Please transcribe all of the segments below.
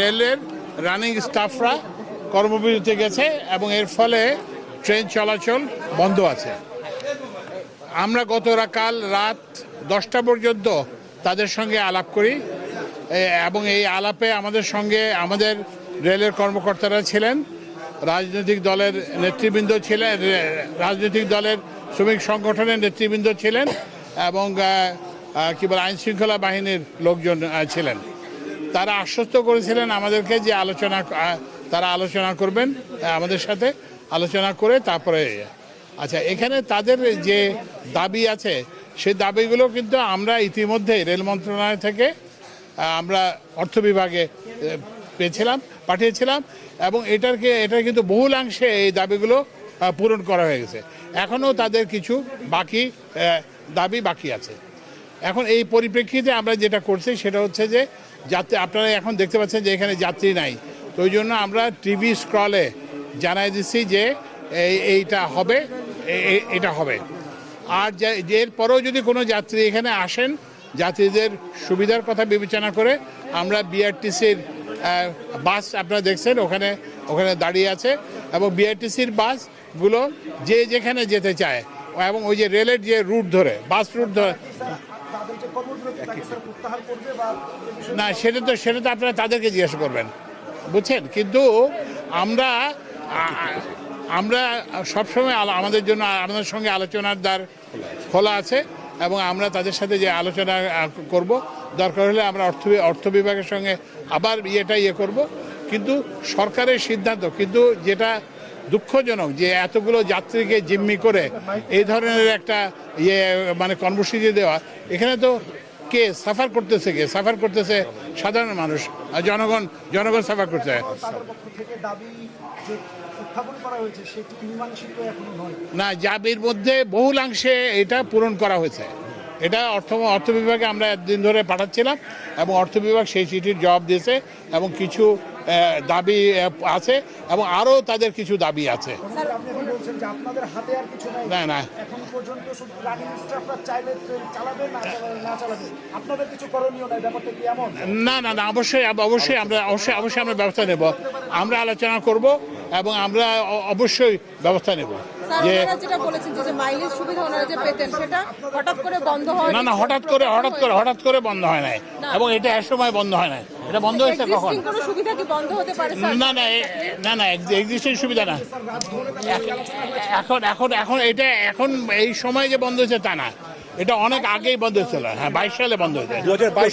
রেলের রানিং স্টাফরা কর্মবিরতিতে গেছে এবং এর ফলে ট্রেন চলাচল বন্ধ আছে। আমরা গত কাল রাত দশটা পর্যন্ত তাদের সঙ্গে আলাপ করি এবং এই আলাপে আমাদের সঙ্গে আমাদের রেলের কর্মকর্তারা ছিলেন, রাজনৈতিক দলের নেতৃবৃন্দ ছিলেন রাজনৈতিক দলের শ্রমিক সংগঠনের নেতৃবৃন্দ ছিলেন, এবং কি বলে আইন শৃঙ্খলা বাহিনীর লোকজন ছিলেন। তারা আশ্বস্ত করেছিলেন আমাদেরকে যে আলোচনা তারা আলোচনা করবেন আমাদের সাথে আলোচনা করে তারপরে আচ্ছা এখানে তাদের যে দাবি আছে সেই দাবিগুলো কিন্তু আমরা ইতিমধ্যে রেল মন্ত্রণালয় থেকে আমরা অর্থ বিভাগে পেয়েছিলাম, পাঠিয়েছিলাম, এবং এটারকে, এটা কিন্তু বহুলাংশে এই দাবিগুলো পূরণ করা হয়ে গেছে। এখনও তাদের কিছু বাকি দাবি বাকি আছে। এখন এই পরিপ্রেক্ষিতে আমরা যেটা করছি সেটা হচ্ছে যে যাত্রী আপনারা এখন দেখতে পাচ্ছেন যে এখানে যাত্রী নাই। তো ওই জন্য আমরা টিভি স্ক্রলে জানাই দিচ্ছি যে এই এইটা হবে এটা হবে। আর এরপরেও যদি কোনো যাত্রী এখানে আসেন, যাত্রীদের সুবিধার কথা বিবেচনা করে আমরা বিআরটিসির বাস আপনারা দেখছেন, ওখানে ওখানে দাঁড়িয়ে আছে এবং বিআরটিসির বাসগুলো যে যেখানে যেতে চায় এবং ওই যে রেলের যে রুট ধরে, বাস রুট ধরে না সেটা তো সেটা তো আপনারা তাদেরকে জিজ্ঞাসা করবেন। বুঝছেন? কিন্তু আমরা আমরা সবসময় আমাদের জন্য আমাদের সঙ্গে আলোচনার দ্বার খোলা আছে এবং আমরা তাদের সাথে যে আলোচনা করব দরকার হলে আমরা অর্থ অর্থ বিভাগের সঙ্গে আবার ইয়েটা ইয়ে করব। কিন্তু সরকারের সিদ্ধান্ত কিন্তু যেটা দুঃখজনক যে এতগুলো যাত্রীকে জিম্মি করে এই ধরনের একটা ইয়ে মানে কর্মসূচি দেওয়া। এখানে তো কে সাফার করতেছে কে? সাফার করতেছে সাধারণ মানুষ আর জনগণ জনগণ সাফার করতে না জাবির মধ্যে বহুলাংশে এটা পূরণ করা হয়েছে। এটা অর্থ অর্থ বিভাগে আমরা একদিন ধরে পাঠাচ্ছিলাম এবং অর্থ বিভাগ সেই চিঠির জবাব দিয়েছে এবং কিছু দাবি আছে এবং আরও তাদের কিছু দাবি আছে। আপনি এখন বলছেন যে আপনাদের হাতে আর কিছু নাই। না না এখন পর্যন্ত শুধু রানিং স্টাফরা চাইলে ট্রেন চালাবে না না চালাবে। আপনাদের কিছু করণীয় নাই ব্যাপারটা কি এমন? না না না অবশ্যই অবশ্যই আমরা অবশ্যই অবশ্যই আমরা ব্যবস্থা নেব। আমরা আলোচনা করব এবং আমরা অবশ্যই ব্যবস্থা নেব। যে ওনারা যেটা বলেছেন যে যে মাইলেজ সুবিধা ওনারা যে পেতেন সেটা হঠাৎ করে বন্ধ হয় না না হঠাৎ করে হঠাৎ করে হঠাৎ করে বন্ধ হয় নাই। এবং এটা এক সময় বন্ধ হয় নাই। এটা বন্ধ হয়েছে কখন? Existing কোনো সুবিধা কি বন্ধ হতে পারে স্যার? না না না না এক্সিস্টিং সুবিধা না। এখন এখন এখন এটা এখন এই সময় যে বন্ধ হয়েছে তা না। এটা অনেক আগেই বন্ধ হয়েছিল। হ্যাঁ বাইশ সালে বন্ধ হয়েছে। 2022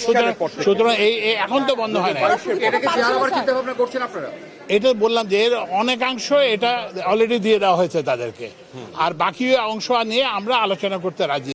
সুতরাং- এই এখন তো বন্ধ হয় না। এটাকে দেওয়া হওয়ার চিন্তা ভাবনা করছেন আপনারা? এটা বললাম যে এর অনেকাংশ এটা অলরেডি দিয়ে দেওয়া হয়েছে তাদেরকে। আর বাকি অংশ নিয়ে আমরা আলোচনা করতে রাজি